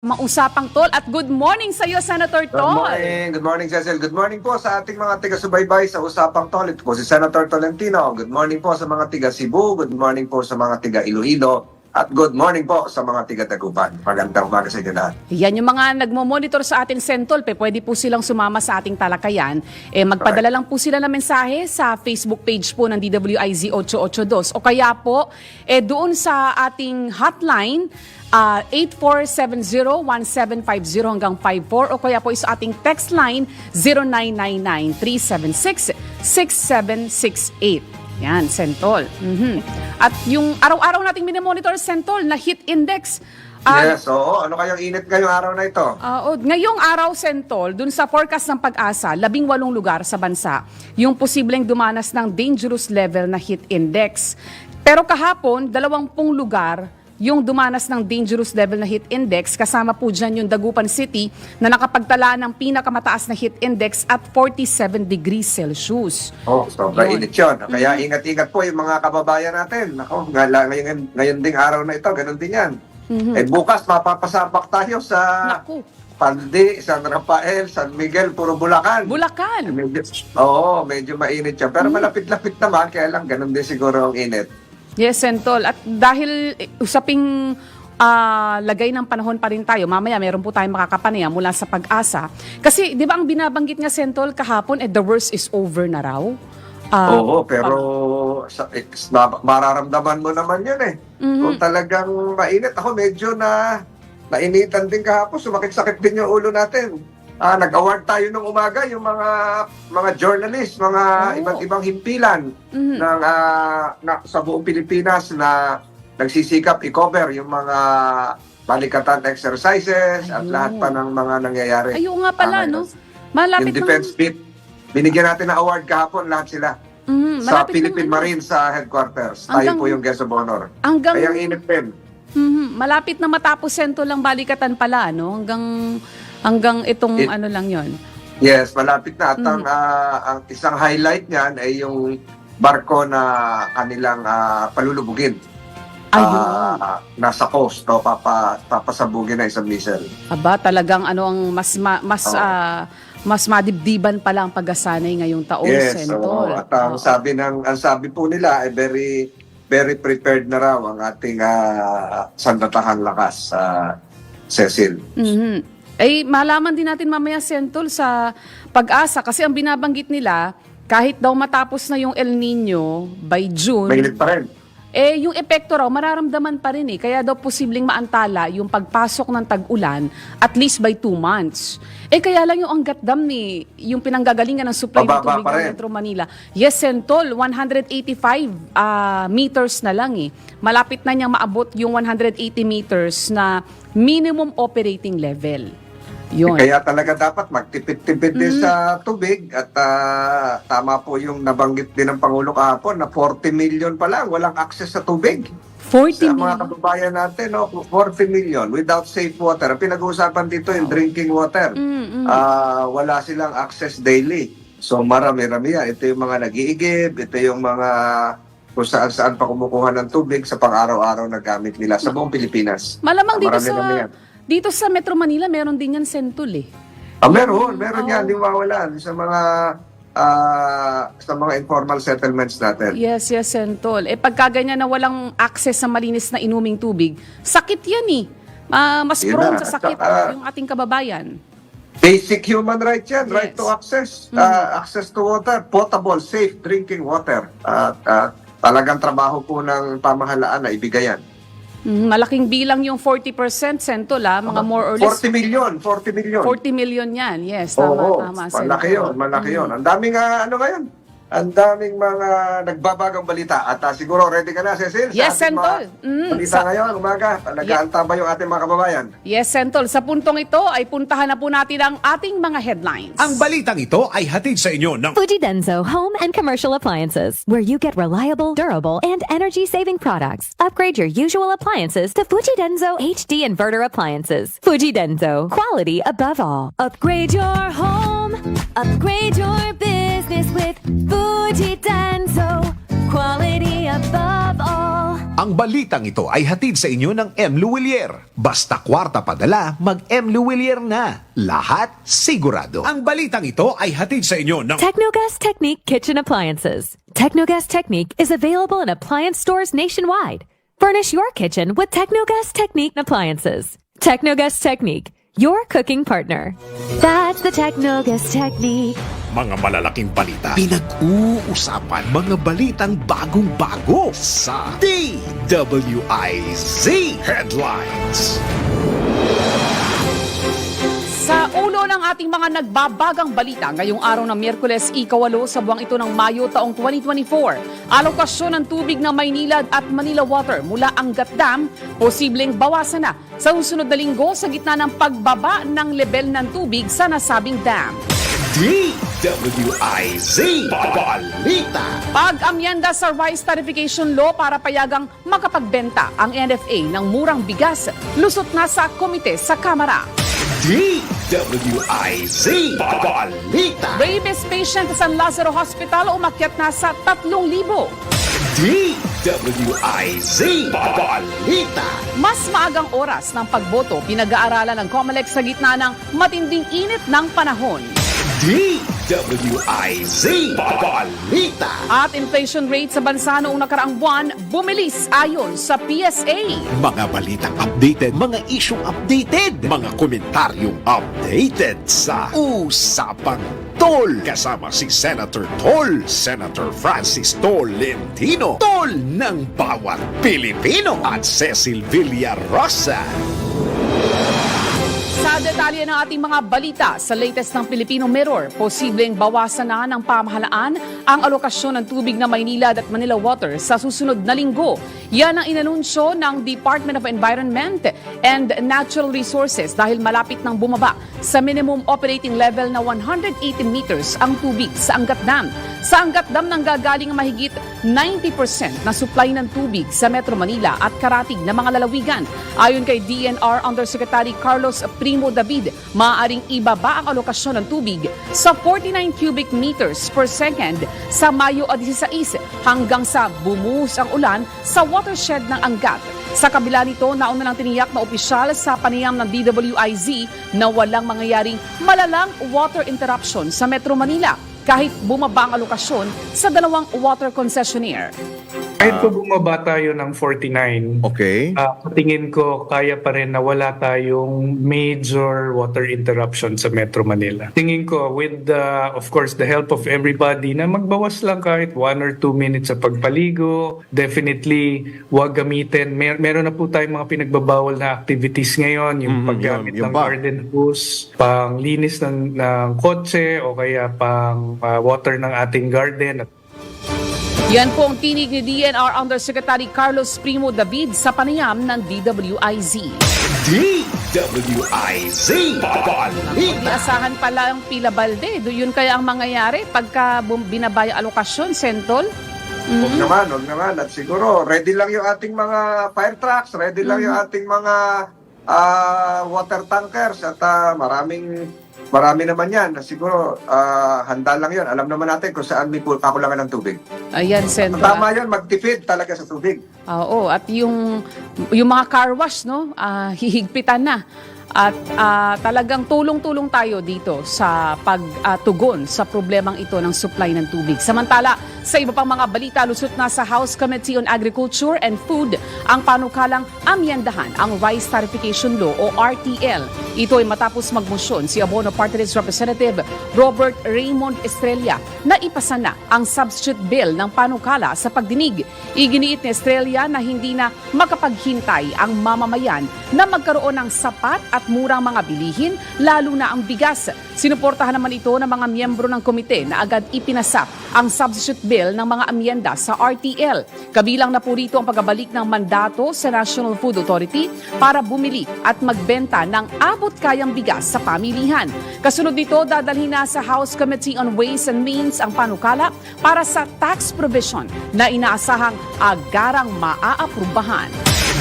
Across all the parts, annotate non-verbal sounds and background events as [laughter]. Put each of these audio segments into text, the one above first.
Mausapang tol at good morning sa iyo, Senator Good Tol. morning. Good morning, Cecil. Good morning po sa ating mga taga-subaybay sa Usapang Tol. Ito po si Senator Tolentino. Good morning po sa mga tiga Cebu. Good morning po sa mga tiga Iloilo. At good morning po sa mga tiga Taguban. Magandang umaga sa inyo lahat. Yan yung mga nagmo-monitor sa ating Sentol, pe, pwede po silang sumama sa ating talakayan. Eh, magpadala lang po sila ng mensahe sa Facebook page po ng DWIZ 882 o kaya po eh, doon sa ating hotline ah, 8470-1750 hanggang 54 o kaya po sa ating text line 0999-376-6768. Yan, Sentol. Mhm. At yung araw-araw nating minemonitor, Sentol, na heat index. ah, yes, oo. Ano kayang init ngayong araw na ito? O, ngayong araw, Sentol, dun sa forecast ng pag-asa, labing walong lugar sa bansa, yung posibleng dumanas ng dangerous level na heat index. Pero kahapon, dalawampung lugar yung dumanas ng dangerous level na heat index, kasama po dyan yung Dagupan City na nakapagtala ng pinakamataas na heat index at 47 degrees Celsius. Oh, sobra Yun. init yun. Kaya ingat-ingat po yung mga kababayan natin. Ako, ngayon, ngayon ding araw na ito, ganun din yan. Eh bukas, mapapasabak tayo sa Naku, Pandi, San Rafael, San Miguel, puro Bulacan. Bulacan. Medyo, oo, medyo mainit siya. Pero malapit-lapit naman, kaya lang ganun din siguro ang init. Yes, Sentol. At dahil eh, usaping ah, lagay ng panahon pa rin tayo, mamaya meron po tayong makakapanaya mula sa pag-asa. Kasi, di ba ang binabanggit nga, Sentol, kahapon, eh, the worst is over na raw. Ah, Oo, pero sa, eh, ma- mararamdaman mo naman yun eh. Mhm. Kung talagang mainit, ako medyo na nainitan din kahapon, sumakit-sakit din yung ulo natin. Ah, nag-award tayo nung umaga yung mga mga journalist, mga Oo. iba't ibang himpilan mhm. ng ah, na, sa buong Pilipinas na nagsisikap i-cover yung mga balikatan exercises at Ayun. lahat pa ng mga nangyayari. Ayun nga pala, Ah, no? Yung Malapit defense beat, binigyan natin ng award kahapon lahat sila Mhm, sa Philippine ng- Marine sa headquarters. Tayo Hanggang- po yung guest of honor. Hanggang, Kaya ang init din. Mhm, malapit na matapos, Sentol, lang balikatan pala, no? Hanggang, hanggang itong It- ano lang yon. Yes, malapit na. At Mm. ang, ah, ang isang highlight niyan ay yung barko na kanilang ah, palulubugin. Ayun. Ah, nasa coast, to, papa, papasabugin na isang missile. Aba, talagang ano ang mas ma- mas Oo. ah, mas madibdiban pala ang pag-asanay ngayong taon, yes, Sentol. oo. at ang Oo. sabi ng ang sabi po nila ay very very prepared na raw ang ating uh, sandatahang lakas sa Cecil. Mhm. Eh, malaman din natin mamaya, Sentol, sa pag-asa. Kasi ang binabanggit nila, kahit daw matapos na yung El Nino by June, Mainit pa rin. eh, yung epekto raw, mararamdaman pa rin eh. Kaya daw posibleng maantala yung pagpasok ng tag-ulan at least by two months. Eh, kaya lang yung Angat Dam ni, yung pinanggagalingan ng supply ng tubig ng. Metro Manila. Yes, Sentol, 185 ah, meters na lang eh. Malapit na niyang maabot yung 180 meters na minimum operating level. Yun. Kaya talaga dapat magtipid-tipid din Mm. sa tubig at ah, tama po yung nabanggit din ng Pangulo kahapon na 40 million pa lang walang access sa tubig. 40 Sa mga million. kababayan natin, no, 40 million without safe water. Ang pinag-uusapan dito yung drinking water. Mm, mm. Ah, wala silang access daily. So marami-rami yan. Ito yung mga nag-iigib, ito yung mga kung saan-saan pa kumukuha ng tubig sa pang-araw-araw na gamit nila sa buong Pilipinas. Malamang dito sa. Dito sa Metro Manila meron din yan Sentol eh. Ah, meron, meron Oo. yan, di mawalan sa mga ah, sa mga informal settlements natin. Yes, yes, Sentol. Eh pagka ganyan na walang access sa malinis na inuming tubig, sakit yan eh. Ah, mas Yun prone na. sa sakit Saka- yung ating kababayan. Basic human right yan, right Yes. to access. Mhm. Ah, access to water, potable, safe drinking water. At ah, talagang trabaho po ng pamahalaan na ibigay yan. Mm, malaking bilang yung 40% Sentol ah, mga more or less 40 million, 40 million. 40 million yan. Yes, tama, Oo, tama. malaki Sentol. yun, malaki Mm. yun. Ang daming ah, ano ngayon, ang daming mga nagbabagang balita. At ah, siguro ready ka na, Cecil? Yes, sa Sentol. mga Mm, balita sa- ngayon, umaga. Nag-aantaba yung ating mga kababayan. Yes, Sentol. Sa puntong ito ay puntahan na po natin ang ating mga headlines. Ang balitang ito ay hatid sa inyo ng Fujidenzo Home and Commercial Appliances, where you get reliable, durable, and energy-saving products. Upgrade your usual appliances to Fujidenzo HD Inverter Appliances. Fujidenzo, quality above all. Upgrade your home, upgrade your Ang balitang ito ay hatid sa inyo ng M. Luwilier. Basta kwarta padala, mag M. Luwilier na. Lahat sigurado. Ang balitang ito ay hatid sa inyo ng Technogas Technique Kitchen Appliances. Technogas Technique is available in appliance stores nationwide. Furnish your kitchen with Technogas Technique appliances. Technogas Technique, your cooking partner. That's the Technogas Technique. mga malalaking balita. Pinag-uusapan mga balitang bagong-bago sa DWIZ Headlines. Sa ulo ng ating mga nagbabagang balita ngayong araw ng Miyerkules, ikawalo sa buwang ito ng Mayo taong 2024, alokasyon ng tubig ng Maynilad at Manila Water mula Angat Dam, posibleng bawasan na sa susunod na linggo sa gitna ng pagbaba ng level ng tubig sa nasabing dam. DWIZ Balita. Pag-amyenda sa Rice Tarification Law para payagang makapagbenta ang NFA ng murang bigas, lusot na sa komite sa Kamara. DWIZ Balita. Rabies patient sa Lazaro Hospital umakyat na sa 3,000. DWIZ Balita. Mas maagang oras ng pagboto pinag-aaralan ng COMELEC sa gitna ng matinding init ng panahon. DWIZ Balita. At inflation rate sa bansa noong nakaraang buwan bumilis ayon sa PSA. Mga balitang updated, mga isyong updated, mga komentaryong updated sa Usapang Tol. Kasama si Senator Tol, Senator Francis Tolentino, Tol ng bawat Pilipino at Cecil Villarosa. Sa detalye ng ating mga balita sa latest ng Filipino Mirror, posibleng bawasan na ng pamahalaan ang alokasyon ng tubig na Maynilad at Manila Water sa susunod na linggo. Yan ang inanunsyo ng Department of Environment and Natural Resources dahil malapit nang bumaba sa minimum operating level na 180 meters ang tubig sa Angat Dam. Sa Angat Dam nang gagaling mahigit 90% na supply ng tubig sa Metro Manila at karatig na mga lalawigan. Ayon kay DNR Undersecretary Carlos Primo David, maaaring ibaba ang alokasyon ng tubig sa 49 cubic meters per second sa Mayo 16 hanggang sa bumuhos ang ulan sa watershed ng Angat. Sa kabila nito, nauna ng tiniyak na opisyal sa panayam ng DWIZ na walang mangyayaring malalang water interruption sa Metro Manila kahit bumaba ang alokasyon sa dalawang water concessionaire. Kahit po bumaba tayo ng 49, Okay. ah, tingin ko kaya pa rin na wala tayong major water interruption sa Metro Manila. Tingin ko with the, of course, the help of everybody na magbawas lang kahit one or two minutes sa pagpaligo. Definitely, wag gamitin. Mer- meron na po tayong mga pinagbabawal na activities ngayon, yung Mhm, paggamit yun, yung ng bag. garden hose, pang linis ng, ng kotse o kaya pang ah, water ng ating garden at Yan po ang tinig ni DNR Undersecretary Carlos Primo David sa panayam ng DWIZ. DWIZ Balita. Iasahan pala ang pila balde. Do yun kaya ang mangyayari pagka binabaya alokasyon, Sentol? Huwag naman, huwag naman. At siguro, ready lang yung ating mga fire trucks, ready lang yung ating mga ah, water tankers at ah, maraming marami naman yan. Siguro, ah, handa lang yun. Alam naman natin kung saan may kakulangan ng tubig. Ayan, Sentol. Tama yun, magtipid talaga sa tubig. Oo, at yung, yung mga car wash, no, ah, [laughs] hihigpitan na. At ah, talagang tulong-tulong tayo dito sa pagtugon sa problemang ito ng supply ng tubig. Samantala, sa iba pang mga balita, lusot na sa House Committee on Agriculture and Food ang panukalang amyendahan ang Rice Tarification Law o RTL. Ito ay matapos magmosyon si Abono Party Representative Robert Raymond Estrella na ipasa na ang substitute bill ng panukala sa pagdinig. Iginiit ni Estrella na hindi na makapaghintay ang mamamayan na magkaroon ng sapat at murang mga bilihin, lalo na ang bigas. Sinuportahan naman ito ng mga miyembro ng komite na agad ipinasa ang substitute bill ng mga amyenda sa RTL. Kabilang na po rito ang pagbabalik ng mandato sa National Food Authority para bumili at magbenta ng abot kayang bigas sa pamilihan. Kasunod nito, dadalhin na sa House Committee on Ways and Means ang panukala para sa tax provision na inaasahang agarang maaaprubahan.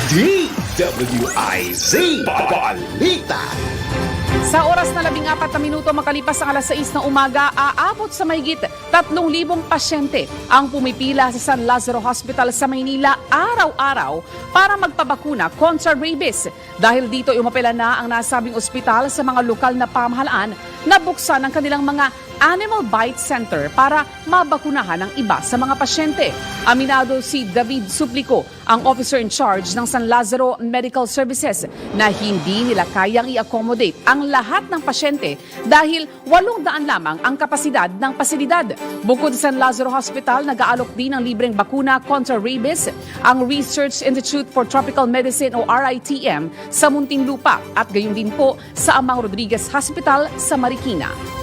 DWIZ Balita. Sa oras na labing apat na minuto makalipas ang alas 6 ng umaga, aabot sa mahigit 3,000 pasyente ang pumipila sa San Lazaro Hospital sa Maynila araw-araw para magpabakuna kontra rabies. Dahil dito umapela na ang nasabing ospital sa mga lokal na pamahalaan na buksan ang kanilang mga Animal Bite Center para mabakunahan ang iba sa mga pasyente. Aminado si David Suplico, ang officer in charge ng San Lazaro Medical Services, na hindi nila kayang i-accommodate ang lahat ng pasyente dahil 800 lamang ang kapasidad ng pasilidad. Bukod sa San Lazaro Hospital, nag-aalok din ng libreng bakuna kontra rabies ang Research Institute for Tropical Medicine o RITM sa Muntinlupa at gayon din po sa Amang Rodriguez Hospital sa Marikina.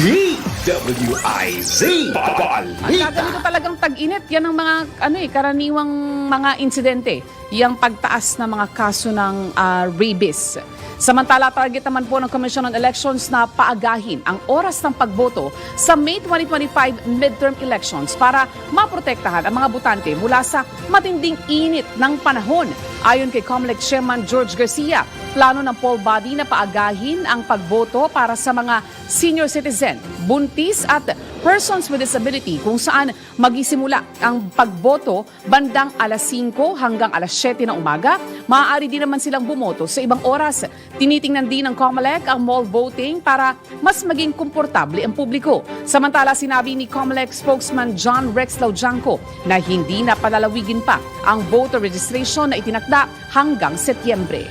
DWIZ Ang Balita gaganito talagang tag-init, yan ang mga ano eh, karaniwang mga insidente, yung pagtaas ng mga kaso ng ah, rabies. Samantala, target naman po ng Commission on Elections na paagahin ang oras ng pagboto sa May 2025 midterm elections para maprotektahan ang mga butante mula sa matinding init ng panahon. Ayon kay COMELEC Chairman George Garcia, plano ng poll body na paagahin ang pagboto para sa mga senior citizen, buntis at persons with disability kung saan magisimula ang pagboto bandang alas 5 hanggang alas 7 ng umaga. Maaari din naman silang bumoto sa ibang oras. Tinitingnan din ng COMELEC ang mall voting para mas maging komportable ang publiko. Samantala, sinabi ni COMELEC spokesman John Rex Laujanco na hindi na palalawigin pa ang voter registration na itinakda hanggang Setyembre.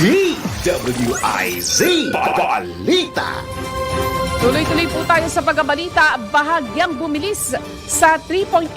DWIZ Balita Tuloy-tuloy po tayo sa pagkabalita, bahagyang bumilis sa 3.8%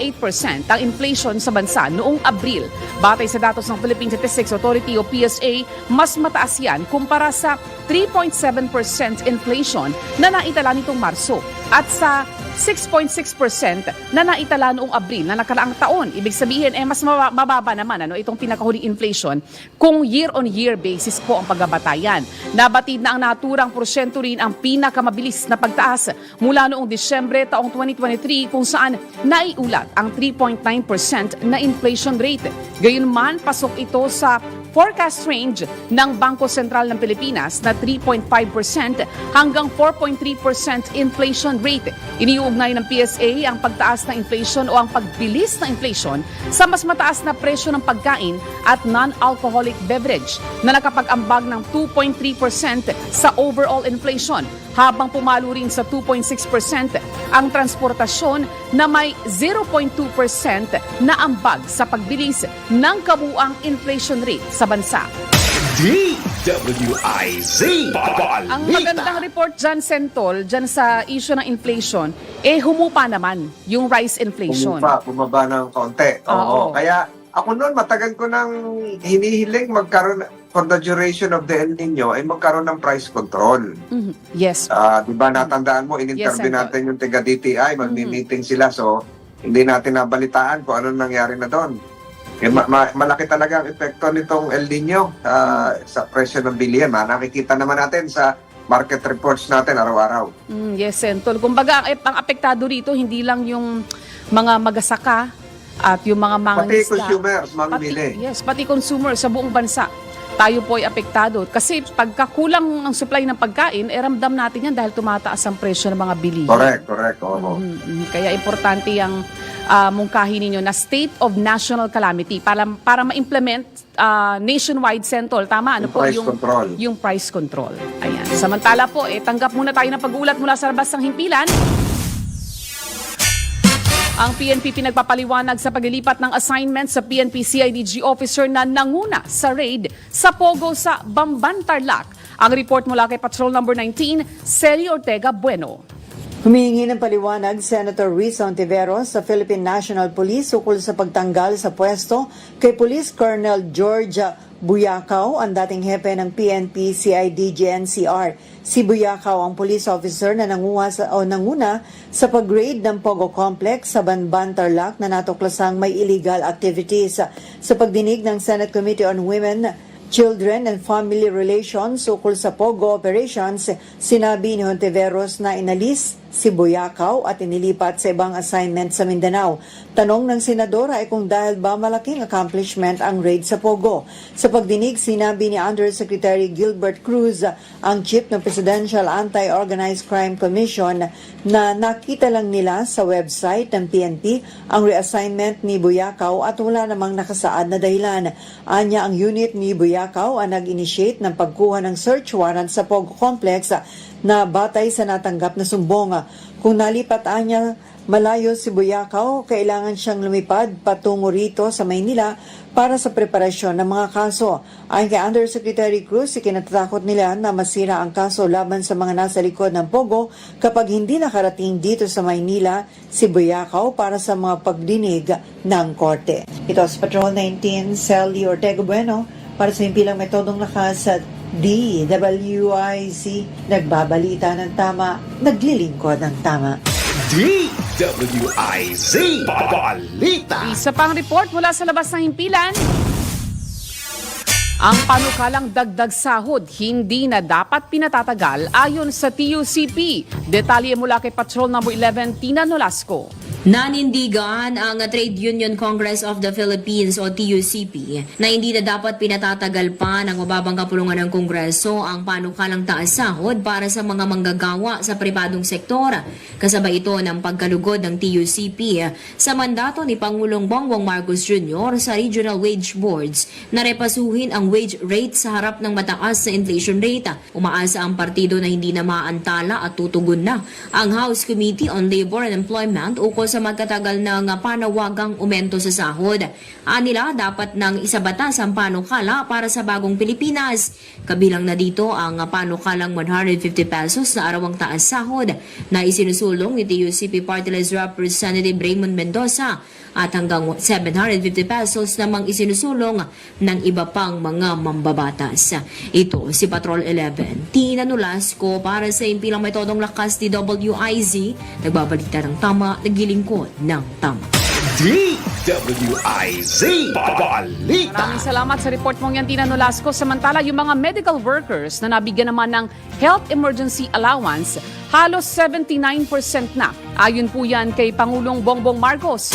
ang inflation sa bansa noong Abril. Batay sa datos ng Philippine Statistics Authority o PSA, mas mataas yan kumpara sa 3.7% inflation na naitala nitong Marso at sa 6.6% na naitala noong Abril na nakaraang taon. Ibig sabihin, eh, mas maba- mababa naman ano, itong pinakahuling inflation kung year-on-year basis po ang pagbabatayan. Nabatid na ang naturang porsyento rin ang pinakamabilis na pagtaas mula noong Disyembre taong 2023 kung saan naiulat ang 3.9% na inflation rate. Gayunman, pasok ito sa forecast range ng Bangko Sentral ng Pilipinas na 3.5% hanggang 4.3% inflation rate. Iniuugnay ng PSA ang pagtaas ng inflation o ang pagbilis ng inflation sa mas mataas na presyo ng pagkain at non-alcoholic beverage na nakapag-ambag ng 2.3% sa overall inflation habang pumalo rin sa 2.6% ang transportasyon na may 0.2% na ambag sa pagbilis ng kabuang inflation rate sa bansa. DWIZ Balita Ang magandang report dyan, Sentol, dyan sa issue ng inflation, eh humupa naman yung rice inflation. Bumaba, bumaba ng konti. Oo. Oo. Kaya ako noon, matagal ko nang hinihiling magkaroon, for the duration of the El Nino, ay magkaroon ng price control. Mhm. Yes. Ah, di ba natandaan mo, in-interview Yes, natin yung taga DTI, magmi-meeting sila. So, hindi natin nabalitaan kung ano nangyari na doon. Eh, ma- ma- malaki talaga ang epekto nitong El Nino ah, sa presyo ng bilihan. Ma, nakikita naman natin sa market reports natin araw-araw. Mm, yes, Sentol. Kumbaga, ang apektado rito, hindi lang yung mga magasaka at yung mga Pati mangingisda. consumers, Pati, mamimili. yes, pati consumer sa buong bansa. Tayo po ay apektado. Kasi pagkakulang ng supply ng pagkain, eh, ramdam natin yan dahil tumataas ang presyo ng mga bilihin. Correct, correct. Oo. Mhm, mhm. Kaya importante yung ah, mungkahi ninyo na state of national calamity para para ma-implement ah, nationwide sentol. Tama ano Yung po price yung control. yung price control. Ayan. Samantala po eh tanggap muna tayo ng pag-ulat mula sa labas ng himpilan. Ang PNP pinagpapaliwanag sa paglilipat ng assignment sa PNP CIDG officer na nanguna sa raid sa Pogo sa Bamban, Tarlac. Ang report mula kay Patrol Number 19, Celi Ortega Bueno. Humihingi ng paliwanag Senator Ruiz Ontiveros sa Philippine National Police ukol sa pagtanggal sa pwesto kay Police Colonel George Buyakaw, ang dating hepe ng PNP CIDG NCR. Si Buyakaw ang police officer na nanguha sa, o nanguna sa pag-raid ng Pogo Complex sa Banban, Tarlac na natuklasang may illegal activities. Sa pagdinig ng Senate Committee on Women, Children and Family Relations ukol sa POGO operations, sinabi ni Hontiveros na inalis si Boyacao at inilipat sa ibang assignment sa Mindanao. Tanong ng senadora ay kung dahil ba malaking accomplishment ang raid sa Pogo. Sa pagdinig, sinabi ni Undersecretary Gilbert Cruz, ang chief ng Presidential Anti-Organized Crime Commission, na nakita lang nila sa website ng PNP ang reassignment ni Boyacao at wala namang nakasaad na dahilan. Anya ang unit ni Boyacao ang nag-initiate ng pagkuha ng search warrant sa Pogo Complex na batay sa natanggap na sumbong. Kung nalipat anya malayo si Boyacao, kailangan siyang lumipad patungo rito sa Maynila para sa preparasyon ng mga kaso. Ayon kay Undersecretary Cruz, ikinatatakot nila na masira ang kaso laban sa mga nasa likod ng Pogo kapag hindi nakarating dito sa Maynila si Boyacao para sa mga pagdinig ng korte. Ito sa Patrol 19, Sally Ortega Bueno, para sa himpilang metodong lakas at DWIZ, nagbabalita ng tama, naglilingkod ng tama. DWIZ Balita Isa pang report mula sa labas ng himpilan. Ang panukalang dagdag sahod hindi na dapat pinatatagal ayon sa TUCP. Detalye mula kay Patrol No. 11 Tina Nolasco. Nanindigan ang Trade Union Congress of the Philippines o TUCP na hindi na dapat pinatatagal pa ng mababang kapulungan ng Kongreso ang panukalang taas sahod para sa mga manggagawa sa pribadong sektor. Kasabay ito ng pagkalugod ng TUCP sa mandato ni Pangulong Bongbong Marcos Jr. sa Regional Wage Boards na repasuhin ang wage rate sa harap ng mataas na inflation rate. Umaasa ang partido na hindi na maantala at tutugon na ang House Committee on Labor and Employment ukol sa magkatagal ng panawagang umento sa sahod. Anila dapat nang isabatas ang panukala para sa bagong Pilipinas. Kabilang na dito ang panukalang 150 pesos na arawang taas sahod na isinusulong ni TUCP Party List Representative Raymond Mendoza at hanggang 750 pesos namang isinusulong ng iba pang mga mambabatas. Ito si Patrol 11. Tina Nolasco para sa impilang metodong lakas ni WIZ, nagbabalita ng tama, nagilingkod ng tama. DWIZ Balita Maraming salamat sa report mong yan, Tina Nolasco. Samantala, yung mga medical workers na nabigyan naman ng Health Emergency Allowance, halos 79% na. Ayon po yan kay Pangulong Bongbong Marcos.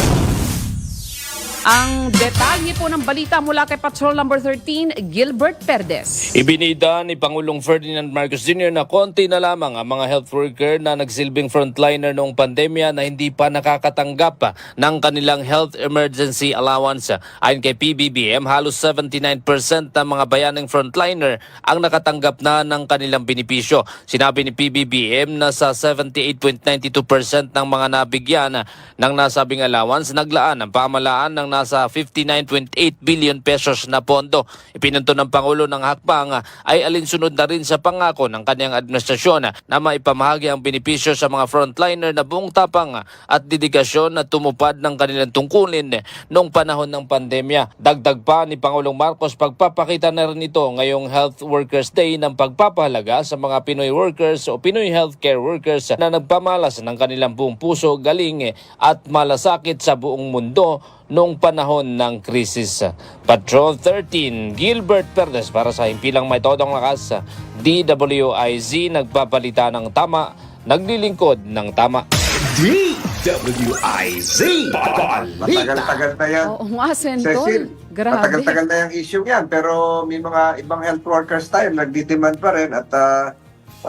Ang detalye po ng balita mula kay Patrol Number 13, Gilbert Perdes. Ibinida ni Pangulong Ferdinand Marcos Jr. na konti na lamang ang mga health worker na nagsilbing frontliner noong pandemya na hindi pa nakakatanggap ng kanilang health emergency allowance. Ayon kay PBBM, halos 79% ng mga bayaning frontliner ang nakatanggap na ng kanilang benepisyo. Sinabi ni PBBM na sa 78.92% ng mga nabigyan ng nasabing allowance, naglaan ang pamalaan ng nasa 59.8 billion pesos na pondo. Ipinunto ng Pangulo ng hakbang ay alinsunod na rin sa pangako ng kanyang administrasyon na maipamahagi ang benepisyo sa mga frontliner na buong tapang at dedikasyon na tumupad ng kanilang tungkulin noong panahon ng pandemya. Dagdag pa ni Pangulong Marcos pagpapakita na rin ito ngayong Health Workers Day ng pagpapahalaga sa mga Pinoy workers o Pinoy healthcare workers na nagpamalas ng kanilang buong puso, galing at malasakit sa buong mundo noong panahon ng krisis. Patrol 13, Gilbert Perez para sa himpilang may todong lakas. DWIZ nagpapalita ng tama, naglilingkod ng tama. DWIZ Balita Matagal-tagal na yan. Oo nga, Sentol. Cecil, Grabe. matagal-tagal na yung issue yan. Pero may mga ibang health workers tayo, nagdidemand pa rin at ah,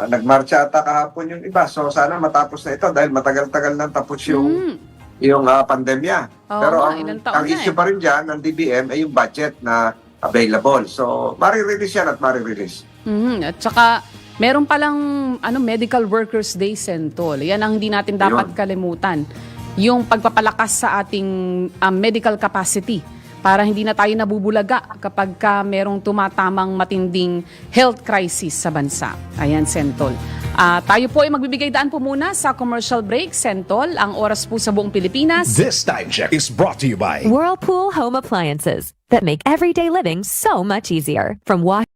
nagmarcha ata kahapon yung iba. So sana matapos na ito dahil matagal-tagal nang tapos yung Mm. Yung ah, pandemya. Oo Pero ang, ang issue eh. pa rin dyan ng DBM ay yung budget na available. So, marirelease yan at marirelease. Mhm. At saka, meron palang ano, Medical Workers Day, Sentol. Yan ang hindi natin dapat Ayun. kalimutan. Yung pagpapalakas sa ating um, medical capacity para hindi na tayo nabubulaga kapag ka merong tumatamang matinding health crisis sa bansa. Ayan, Sentol. Ah, tayo po ay magbibigay daan po muna sa commercial break, Sentol. Ang oras po sa buong Pilipinas. This time check is brought to you by Whirlpool Home Appliances that make everyday living so much easier. From wash